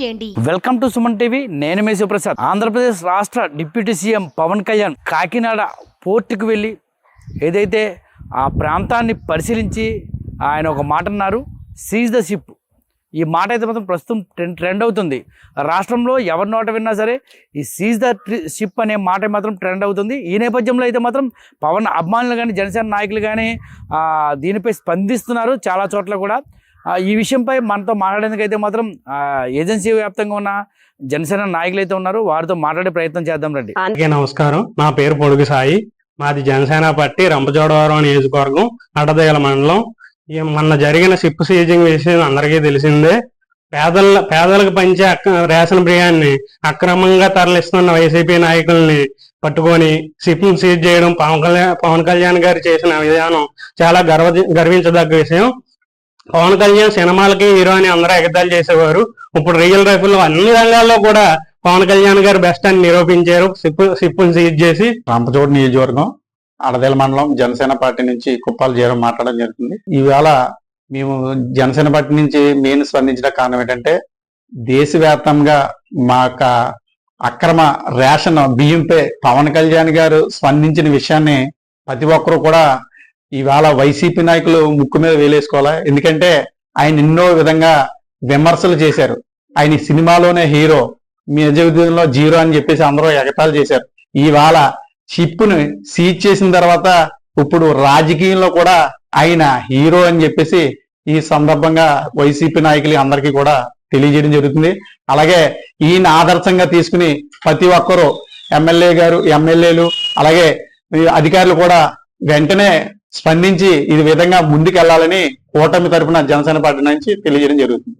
చేయండి. Welcome to Suman TV నేను మీ శివప్రసాద్. ఆంధ్రప్రదేశ్ రాష్ట్ర డిప్యూటీ సీఎం పవన్ కళ్యాణ్ కాకినాడ పోర్టుకు వెళ్ళి ఏదైతే ఆ ప్రాంతాన్ని పరిశీలించి ఆయన ఒక మాట అన్నారు సీజ్ ద షిప్ ఈ మాట అయితే మాత్రం ప్రస్తుతం ట్రెండ్ ట్రెండ్ అవుతుంది. రాష్ట్రంలో ఎవరి నోట విన్నా సరే ఈ సీజ్ ద షిప్ అనే మాట మాత్రం ట్రెండ్ అవుతుంది. ఈ నేపథ్యంలో అయితే మాత్రం పవన్ అభిమానులు కానీ జనసేన నాయకులు కానీ దీనిపై స్పందిస్తున్నారు చాలా చోట్ల కూడా. ఈ విషయంపై మనతో మాట్లాడేందుకు అయితే మాత్రం ఆ, ఏజెన్సీ వ్యాప్తంగా ఉన్న జనసేన నాయకులు అయితే ఉన్నారు వారితో మాట్లాడే ప్రయత్నం చేద్దాం రండి. నమస్కారం. నా పేరు పొడుగు సాయి. మాది జనసేన పార్టీ రంపచోడవరం నియోజకవర్గం అడదగల మండలం. ఈ మొన్న జరిగిన సిప్పు సీజింగ్ విషయం అందరికీ తెలిసిందే. పేదల పేదలకు పంచే రేషన్ బియ్యాన్ని అక్రమంగా తరలిస్తున్న వైసీపీ నాయకుల్ని పట్టుకొని సిప్ను సీజ్ చేయడం పవన్ కళ్యాణ్ పవన్ కళ్యాణ్ గారు చేసిన విధానం చాలా గర్వ గర్వించదగ్గ విషయం. పవన్ కళ్యాణ్ సినిమాలకి హీరో అని అందరూ ఎగతాలు చేసేవారు. ఇప్పుడు రియల్ లైఫ్ అన్ని రంగాల్లో కూడా పవన్ కళ్యాణ్ గారు బెస్ట్ అని నిరూపించారు. సిప్పు సిప్పును సీజ్ చేసి. రంపచోడు నియోజకవర్గం అడదేల మండలం జనసేన పార్టీ నుంచి కుప్పాల జీరం మాట్లాడడం జరుగుతుంది. ఈవేళ మేము జనసేన పార్టీ నుంచి మెయిన్ స్పందించిన కారణం ఏంటంటే దేశవ్యాప్తంగా మా యొక్క అక్రమ రేషన్ బియ్యంపై పవన్ కళ్యాణ్ గారు స్పందించిన విషయాన్ని ప్రతి ఒక్కరూ కూడా ఇవాళ వైసీపీ నాయకులు ముక్కు మీద వేలేసుకోవాలా? ఎందుకంటే ఆయన ఎన్నో విధంగా విమర్శలు చేశారు. ఆయన ఈ సినిమాలోనే హీరో మీ నిజ జీవితంలో జీరో అని చెప్పేసి అందరూ ఎగతాళి చేశారు. ఇవాళ షిప్ను సీజ్ చేసిన తర్వాత ఇప్పుడు రాజకీయంలో కూడా ఆయన హీరో అని చెప్పేసి ఈ సందర్భంగా వైసీపీ నాయకులు అందరికీ కూడా తెలియజేయడం జరుగుతుంది. అలాగే ఈయన ఆదర్శంగా తీసుకుని ప్రతి ఒక్కరూ ఎమ్మెల్యే గారు ఎమ్మెల్యేలు అలాగే అధికారులు కూడా వెంటనే స్పందించి ఈ విధంగా ముందుకెళ్ళాలని కూటమి తరపున జనసేన పార్టీ నుంచి తెలియజేయడం జరుగుతుంది.